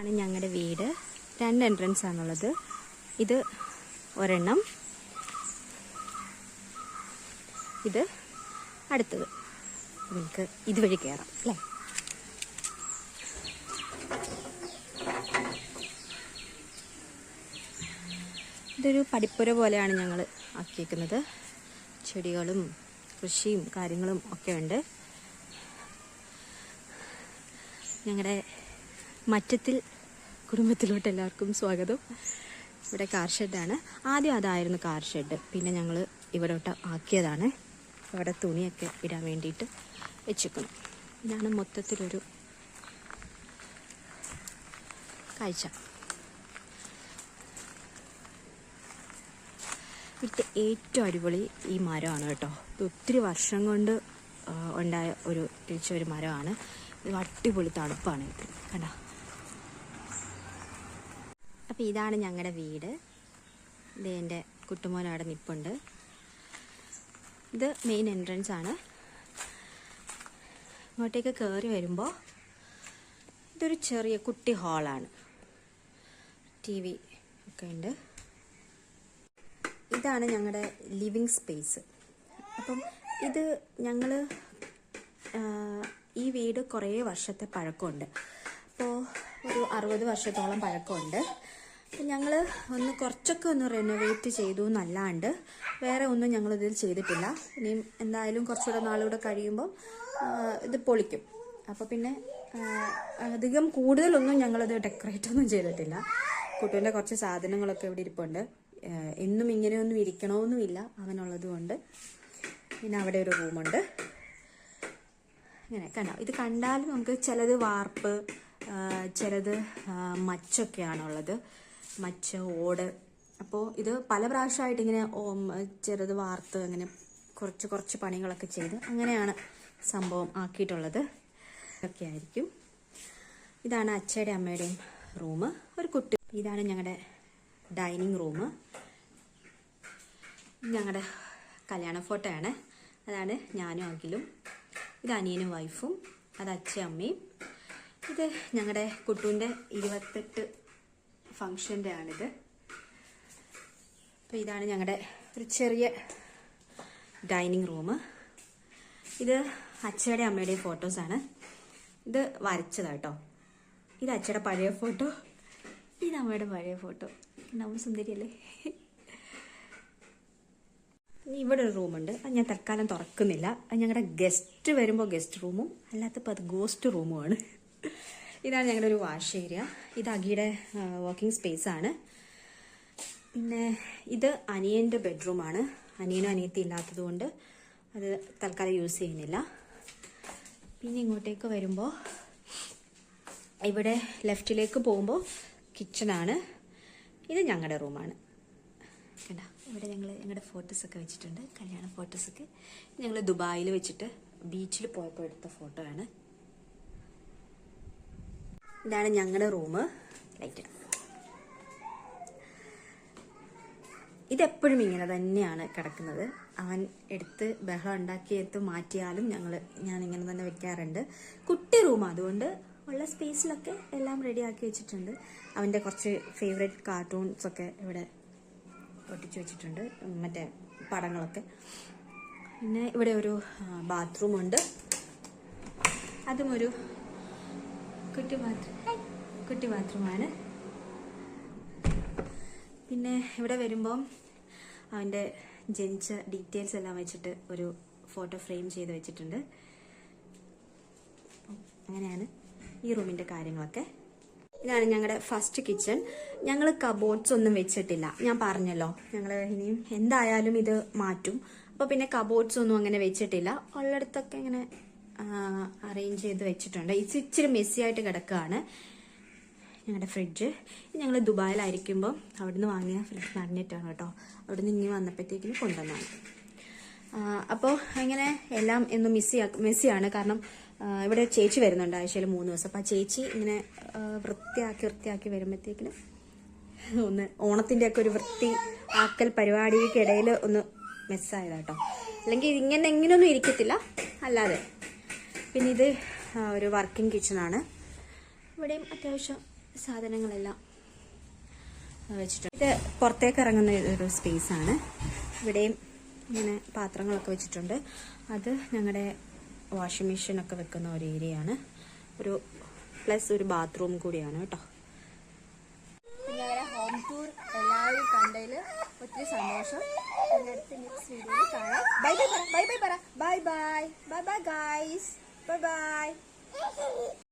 ആണ് ഞങ്ങളുടെ വീട്. രണ്ട് എൻട്രൻസ് ആണുള്ളത്. ഇത് ഒരെണ്ണം. ഇത് അടുത്തത്. നമുക്ക് ഇതുവഴി കയറാം അല്ലേ? ഇതൊരു പടിപ്പുര പോലെയാണ് ഞങ്ങൾ ആക്കിയേക്കുന്നത്. ചെടികളും കൃഷിയും കാര്യങ്ങളും ഒക്കെ ഉണ്ട്. ഞങ്ങളുടെ മറ്റത്തിൽ കുടുംബത്തിലോട്ട് എല്ലാവർക്കും സ്വാഗതം. ഇവിടെ കാർ ഷെഡാണ് ആദ്യം അതായിരുന്നു കാർ ഷെഡ് പിന്നെ ഞങ്ങൾ ഇവിടോട്ട് ആക്കിയതാണ്. ഇവിടെ തുണിയൊക്കെ ഇടാൻ വേണ്ടിയിട്ട് വെച്ചിരിക്കണം ഇതാണ് മൊത്തത്തിലൊരു കാഴ്ച. ഇവിടുത്തെ ഏറ്റവും അടിപൊളി ഈ മരമാണ് കേട്ടോ. ഇത് ഒത്തിരി വർഷം കൊണ്ട് ഉണ്ടായ ഒരു തിരിച്ച ഒരു മരമാണ്. ഇത് അടിപൊളി തണുപ്പാണ് ഇത്. കണ്ട? അപ്പം ഇതാണ് ഞങ്ങളുടെ വീട്. ഇത് എന്റെ കുട്ടുമോൻ അവിടെ നിൽപ്പുണ്ട് ഇത് മെയിൻ എൻട്രൻസ് ആണ്. ഇങ്ങോട്ടേക്ക് കയറി വരുമ്പോൾ ഇതൊരു ചെറിയ കുട്ടി ഹാളാണ് ടി വി ഒക്കെ ഉണ്ട്. ഇതാണ് ഞങ്ങളുടെ ലിവിങ് സ്പേസ് അപ്പം ഇത് ഞങ്ങൾ ഈ വീട് കുറേ വർഷത്തെ പഴക്കമുണ്ട്. അപ്പോൾ ഒരു അറുപത് വർഷത്തോളം പഴക്കമുണ്ട്. അപ്പം ഞങ്ങൾ ഒന്ന് കുറച്ചൊക്കെ ഒന്ന് റെനോവേറ്റ് ചെയ്തു എന്നല്ലാണ്ട് വേറെ ഒന്നും ഞങ്ങൾ ഇതിൽ ചെയ്തിട്ടില്ല. ഇനിയും എന്തായാലും കുറച്ചുകൂടെ നാളുകൂടെ കഴിയുമ്പം ഇത് പൊളിക്കും. അപ്പോൾ പിന്നെ അധികം കൂടുതലൊന്നും ഞങ്ങളത് ഡെക്കറേറ്റ് ഒന്നും ചെയ്തിട്ടില്ല. കുട്ടുവിന്റെ കുറച്ച് സാധനങ്ങളൊക്കെ ഇവിടെ ഇരിപ്പുണ്ട്. എന്നും ഇങ്ങനെയൊന്നും ഇരിക്കണമെന്നുമില്ല അവനുള്ളത് കൊണ്ട്. പിന്നെ അവിടെ ഒരു റൂമുണ്ട്. ഇങ്ങനെ കണ്ടോ? ഇത് കണ്ടാൽ നമുക്ക് ചിലത് വാർപ്പ് ചിലത് മച്ചൊക്കെയാണുള്ളത്. മച്ച് ഓട്. അപ്പോൾ ഇത് പല പ്രാവശ്യമായിട്ട് ഇങ്ങനെ ചെറുത് വാർത്ത് അങ്ങനെ കുറച്ച് കുറച്ച് പണികളൊക്കെ ചെയ്ത് അങ്ങനെയാണ് സംഭവം ആക്കിയിട്ടുള്ളത്. ഒക്കെ ആയിരിക്കും. ഇതാണ് അച്ഛയുടെ അമ്മയുടെയും റൂം ഒരു കുട്ടി. ഇതാണ് ഞങ്ങളുടെ ഡൈനിങ് റൂം ഞങ്ങളുടെ കല്യാണ ഫോട്ടോയാണ്. അതാണ് ഞാനും അഖിലും. ഇത് അനിയനും വൈഫും. അത് അച്ഛയും അമ്മയും. ഇത് ഞങ്ങളുടെ കുട്ടുവിന്റെ ഇരുപത്തെട്ട് ഫങ്ഷന്റെ ആണിത് അപ്പോൾ ഇതാണ് ഞങ്ങളുടെ ഒരു ചെറിയ ഡൈനിങ് റൂം. ഇത് അച്ഛയുടെ അമ്മയുടെയും ഫോട്ടോസാണ്. ഇത് വരച്ചതാണ് കേട്ടോ ഇത് അച്ഛയുടെ പഴയ ഫോട്ടോ. ഇത് അമ്മയുടെ പഴയ ഫോട്ടോ. നമ്മൾ സുന്ദരിയല്ലേ? ഇവിടെ ഒരു റൂമുണ്ട്. അത് ഞാൻ തൽക്കാലം തുറക്കുന്നില്ല. അത് ഞങ്ങളുടെ ഗസ്റ്റ് വരുമ്പോൾ ഗസ്റ്റ് റൂമും അല്ലാത്തപ്പോൾ അത് ഗോസ്റ്റ് റൂമുമാണ് ഇതാണ് ഞങ്ങളുടെ ഒരു വാഷ് ഏരിയ. ഇത് അഗിയുടെ വർക്കിംഗ് സ്പേസ് ആണ്. പിന്നെ ഇത് അനിയന്റെ ബെഡ്റൂമാണ് അനിയനും അനിയത്തി ഇല്ലാത്തത് കൊണ്ട് അത് തൽക്കാലം യൂസ് ചെയ്യുന്നില്ല. പിന്നെ ഇങ്ങോട്ടേക്ക് വരുമ്പോൾ ഇവിടെ ലെഫ്റ്റിലേക്ക് പോകുമ്പോൾ കിച്ചണാണ് ഇത് ഞങ്ങളുടെ റൂമാണ് കണ്ട? ഇവിടെ ഞങ്ങൾ ഞങ്ങളുടെ ഫോട്ടോസൊക്കെ വെച്ചിട്ടുണ്ട്. കല്യാണ ഫോട്ടോസൊക്കെ ഞങ്ങൾ ദുബായിൽ വെച്ചിട്ട് ബീച്ചിൽ പോയപ്പോൾ എടുത്ത ഫോട്ടോ ആണ്. ഇതാണ് ഞങ്ങളുടെ റൂം. ലൈറ്റ് ഇതെപ്പോഴും ഇങ്ങനെ തന്നെയാണ് കിടക്കുന്നത്. അവൻ എടുത്ത് ബഹളം ഉണ്ടാക്കി എടുത്ത് മാറ്റിയാലും ഞങ്ങൾ ഞാൻ ഇങ്ങനെ തന്നെ വെക്കാറുണ്ട്. കുട്ടി റൂം അതുകൊണ്ട് ഉള്ള സ്പേസിലൊക്കെ എല്ലാം റെഡിയാക്കി വെച്ചിട്ടുണ്ട്. അവന്റെ കുറച്ച് ഫേവറേറ്റ് കാർട്ടൂൺസ് ഒക്കെ ഇവിടെ ഒട്ടിച്ചു വെച്ചിട്ടുണ്ട്. മറ്റേ പടങ്ങളൊക്കെ. പിന്നെ ഇവിടെ ഒരു ബാത്റൂമുണ്ട് അതും ഒരു കുട്ടി ബാത്റൂം കുട്ടി ബാത്റൂമാണ് പിന്നെ ഇവിടെ വരുമ്പോൾ അവന്റെ ജനിച്ച ഡീറ്റെയിൽസ് എല്ലാം വെച്ചിട്ട് ഒരു ഫോട്ടോ ഫ്രെയിം ചെയ്ത് വെച്ചിട്ടുണ്ട്. അങ്ങനെയാണ് ഈ റൂമിന്റെ കാര്യങ്ങളൊക്കെ. ഇതാണ് ഞങ്ങളുടെ ഫസ്റ്റ് കിച്ചൺ ഞങ്ങൾ കബോർഡ്സ് ഒന്നും വെച്ചിട്ടില്ല. ഞാൻ പറഞ്ഞല്ലോ ഞങ്ങൾ ഇനിയും എന്തായാലും ഇത് മാറ്റും. അപ്പോൾ പിന്നെ കബോർഡ്സ് ഒന്നും അങ്ങനെ വെച്ചിട്ടില്ല. ഉള്ളിടത്തൊക്കെ ഇങ്ങനെ അറേഞ്ച് ചെയ്ത് വെച്ചിട്ടുണ്ട്. ഇത് ഇച്ചിരി മെസ്സി ആയിട്ട് കിടക്കുകയാണ് ഞങ്ങളുടെ ഫ്രിഡ്ജ് ഞങ്ങൾ ദുബായിലായിരിക്കുമ്പോൾ അവിടുന്ന് വാങ്ങിയ ഫ്രിഡ്ജ് മാഗ്നറ്റാണ് കേട്ടോ. നിന്ന് ഇനി വന്നപ്പോഴത്തേക്കിന് കൊണ്ടുവന്നാണ് അപ്പോൾ അങ്ങനെ എല്ലാം എന്നും മിസ്സി മെസ്സിയാണ് കാരണം ഇവിടെ ചേച്ചി വരുന്നുണ്ട് ആഴ്ചയിൽ മൂന്ന് ദിവസം. അപ്പോൾ ആ ചേച്ചി ഇങ്ങനെ വൃത്തിയാക്കി വൃത്തിയാക്കി വരുമ്പോഴത്തേക്കിനും ഒന്ന് ഓണത്തിന്റെയൊക്കെ ഒരു വൃത്തി ആക്കൽ പരിപാടിക്കിടയിൽ ഒന്ന് മിസ്സായതാട്ടോ അല്ലെങ്കിൽ ഇങ്ങനെ എങ്ങനെയൊന്നും ഇരിക്കത്തില്ല. അല്ലാതെ പിന്നെ ഇത് ഒരു വർക്കിംഗ് കിച്ചണാണ്. ഇവിടെയും അത്യാവശ്യം സാധനങ്ങളെല്ലാം വെച്ചിട്ടുണ്ട്. ഇത് പുറത്തേക്ക് ഇറങ്ങുന്ന ഒരു സ്പേസ് ആണ് ഇവിടെയും ഇങ്ങനെ പാത്രങ്ങളൊക്കെ വെച്ചിട്ടുണ്ട്. അത് ഞങ്ങളുടെ വാഷിംഗ് മെഷീനൊക്കെ വെക്കുന്ന ഒരു ഏരിയയാണ്. ഒരു പ്ലസ് ഒരു ബാത്റൂം കൂടിയാണ് കേട്ടോ. ഹോം ടൂർ എല്ലാവരും കണ്ടതിൽ ഒത്തിരി സന്തോഷം. ബൈ ബൈ പറ ബൈ ബൈ പറ bye bye bye bye guys bye bye